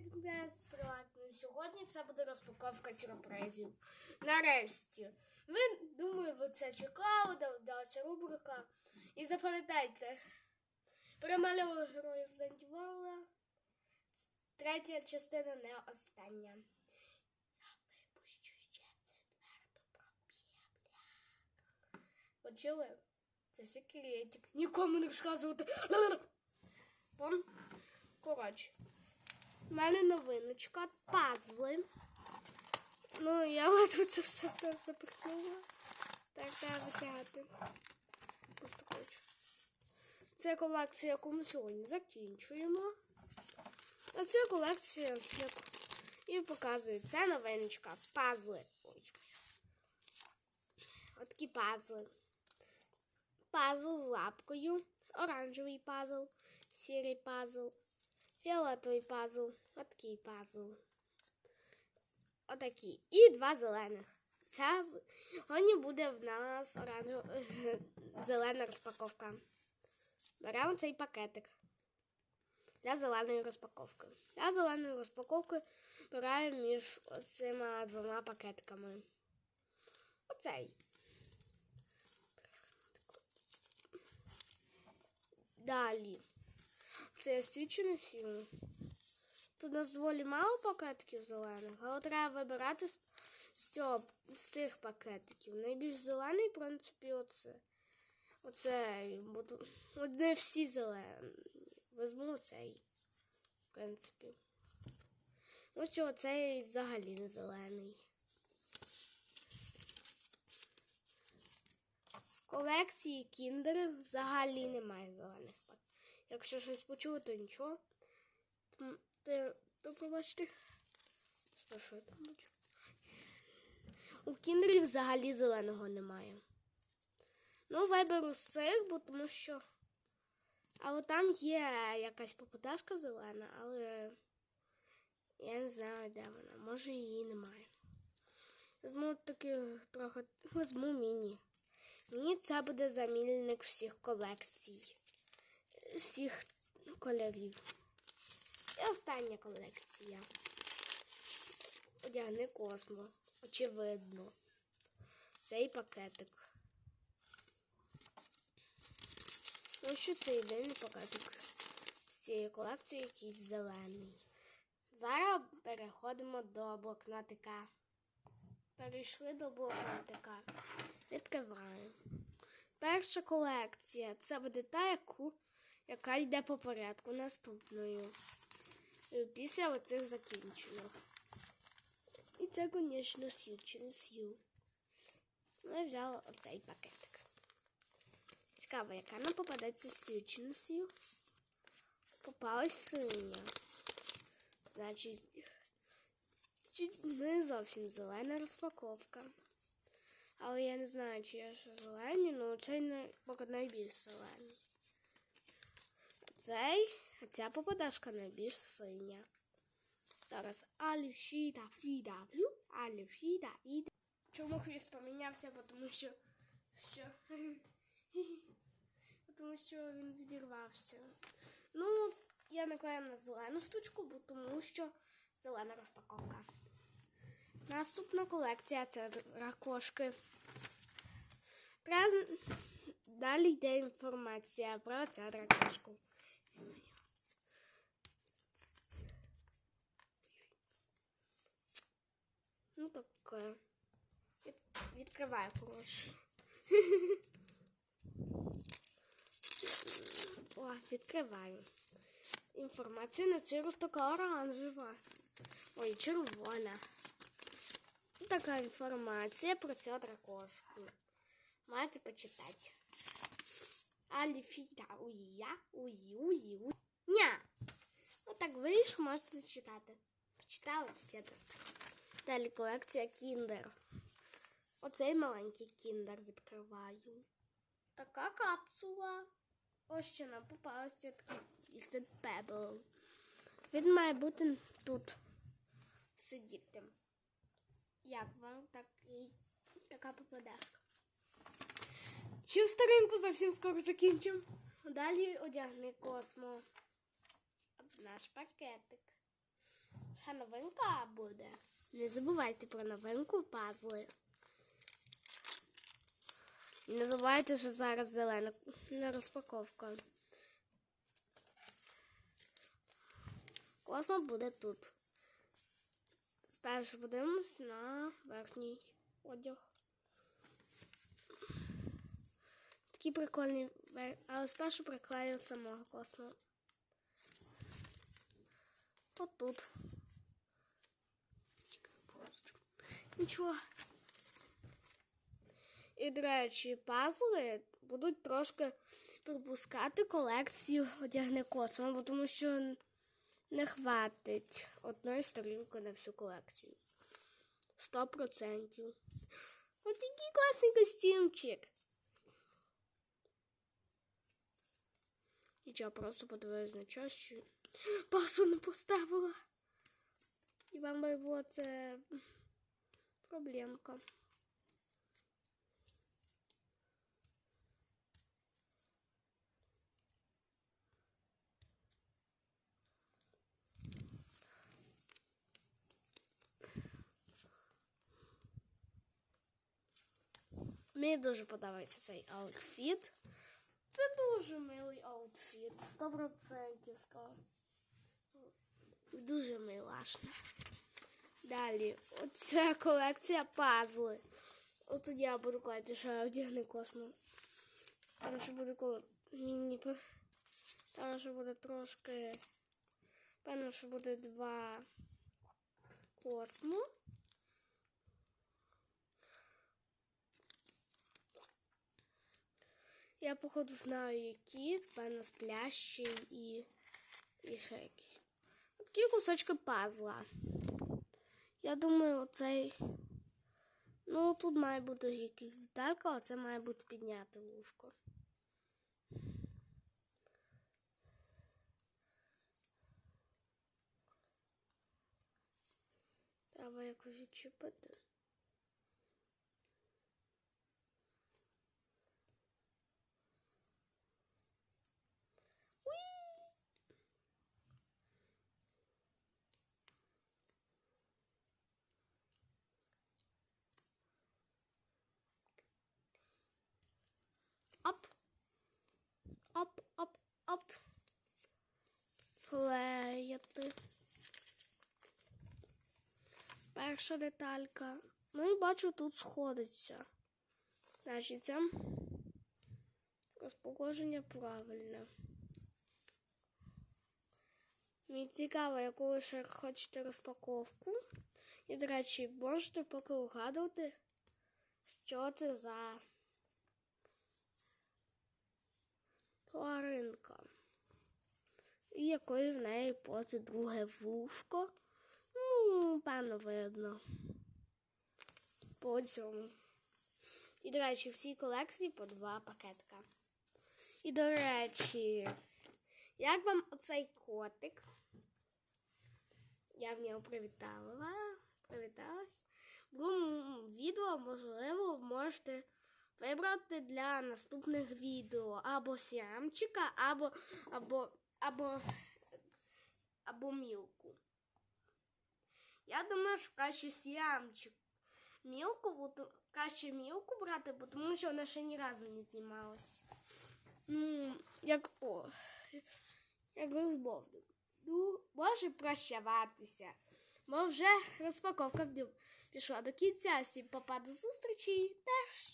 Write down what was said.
Привіт, Справді. Сьогодні це буде розпаковка сюрпризів. Нарешті. Ви, думаю, ви це чекали, додалася рубрика. І запам'ятайте, перемалювали героїв Зандіворла. Третя частина не остання. Я випущу ще це твердо проб'є. Почули? Це секретик. Нікому не розказувати. Коротше. У мене новиночка, пазли. Ну, я ледве це все запихнула. Так, треба витягати. Просто коротше. Це колекція, яку ми сьогодні закінчуємо. А це колекція, яку і показую. Це новиночка. Пазли. Ой. Отакі пазли. Пазл з лапкою. Оранжевий пазл, сірий пазл, фіолетовий пазл, отакий пазл. Отакий. І два зелених. Це сьогодні буде в нас оранжева зелена розпаковка. Беремо цей пакетик для зеленої розпаковки. Для зеленої розпаковки беремо між цими двома пакетиками. Оцей. Далі. Це свідчу сілу. Тут у нас доволі мало пакетиків зелених, але треба вибирати з, цього, з цих пакетиків. Найбільш зелений, в принципі, оце. Оце. Буду, от не всі зелені. Візьму цей. В принципі. Ось що цей взагалі не зелений. З колекції кіндерів взагалі немає зелених пак. Якщо щось почули, то нічого. То, то, пробачте. Що я там бачу? У кіндерів взагалі зеленого немає. Ну, виберу з цих, бо тому що. Але там є якась попадашка зелена, але я не знаю, де вона. Може її немає. Візьму таких трохи. Візьму міні. Мені це буде замільник всіх колекцій, всіх кольорів. І остання колекція. Одягни космо. Очевидно. Цей пакетик. Ну що це єдиний пакетик з цієї колекції якийсь зелений. Зараз переходимо до блокнотика. Перейшли до блокнотика. Відкриваю. Перша колекція. Це буде та, яку, яка йде по порядку наступною. І Після оцих закінчених. І це, звісно, сів через сів. Ну, я взяла оцей пакетик. Цікаво, яка нам попадеться сів не сів. Попалась синя. Значить, чуть не зовсім зелена розпаковка. Але я не знаю, чи є ще зелені, але цей не, поки найбільш зелений. Цей, а ця попадашка найбільш синя. Зараз алюшіда, фіда, флю, алюшіда, іда. Чому хвіст помінявся? Тому що, що, тому що він відірвався. Ну, я наклею на зелену штучку, бо тому що зелена розпаковка. Наступна колекція це ракошки. Далі йде інформація про цю ракошку. Ну. Від... Відкриваю, коротше. О, відкриваю. Інформація на цю така оранжева. Ой, червона. Така інформація про цю дракошку. Маєте почитати. Аліфіта уя, уї, уї, уї. Ня! Отак вийшло, можете читати. Почитали всі достатньо. Далі колекція кіндер. Оцей маленький кіндер відкриваю. Така капсула. Ось що нам попався такий Twisted Pebble. Він має бути тут сидіти. Як вам такий, така попадашка? Ще старинку зовсім скоро закінчимо. Далі одягни космо. Наш пакетик. Ще новинка буде. Не забувайте про новинку пазли. Не забувайте, що зараз зелена на розпаковка. Космо буде тут. Спершу подивимось на верхній одяг. Такий прикольний, але спершу приклею самого космо. Отут. Нічого. І, до речі, пазли будуть трошки пропускати колекцію одягне космо, тому що не хватить одної сторінки на всю колекцію. Сто процентів. Ось такий класний костюмчик. Нічого, просто подивилась на час, що пасу не поставила. І вам було це проблемка. Мені дуже подобається цей аутфіт. Це дуже милий аутфіт, 100% скажу. Дуже милашна. Далі, оця колекція пазли. От тоді я буду клати ще одягни космо. Там ще буде коло міні. Там ще буде трошки. Певно, що буде два космо. Я, походу, знаю, які, певно, сплящий і, і ще якісь. Такі кусочки пазла. Я думаю, оцей. Ну, тут має бути якась деталька, а це має бути підняти вушко. Треба якось відчепити. Оп. Оп, оп, оп. Клеїти. Перша деталька. Ну і бачу, тут сходиться. Значить, це розположення правильне. Мені цікаво, яку ви ще хочете розпаковку. І, до речі, можете поки угадувати, що це за тваринка. І якої в неї позі друге вушко. Ну, певно, видно. По цьому. І, до речі, всі колекції по два пакетика. І, до речі, як вам оцей котик? Я в нього привітала. Привіталась. В другому відео, можливо, можете вибрати для наступних відео або сямчика, або, або, або, або мілку. Я думаю, що краще сямчик. Мілку краще мілку брати, бо тому що вона ще ні разу не знімалась. Ну, як о, як розбовник. Ну, може прощаватися. Бо вже розпаковка в вдів- пішла до кінця. Всім папа до зустрічі. Теж.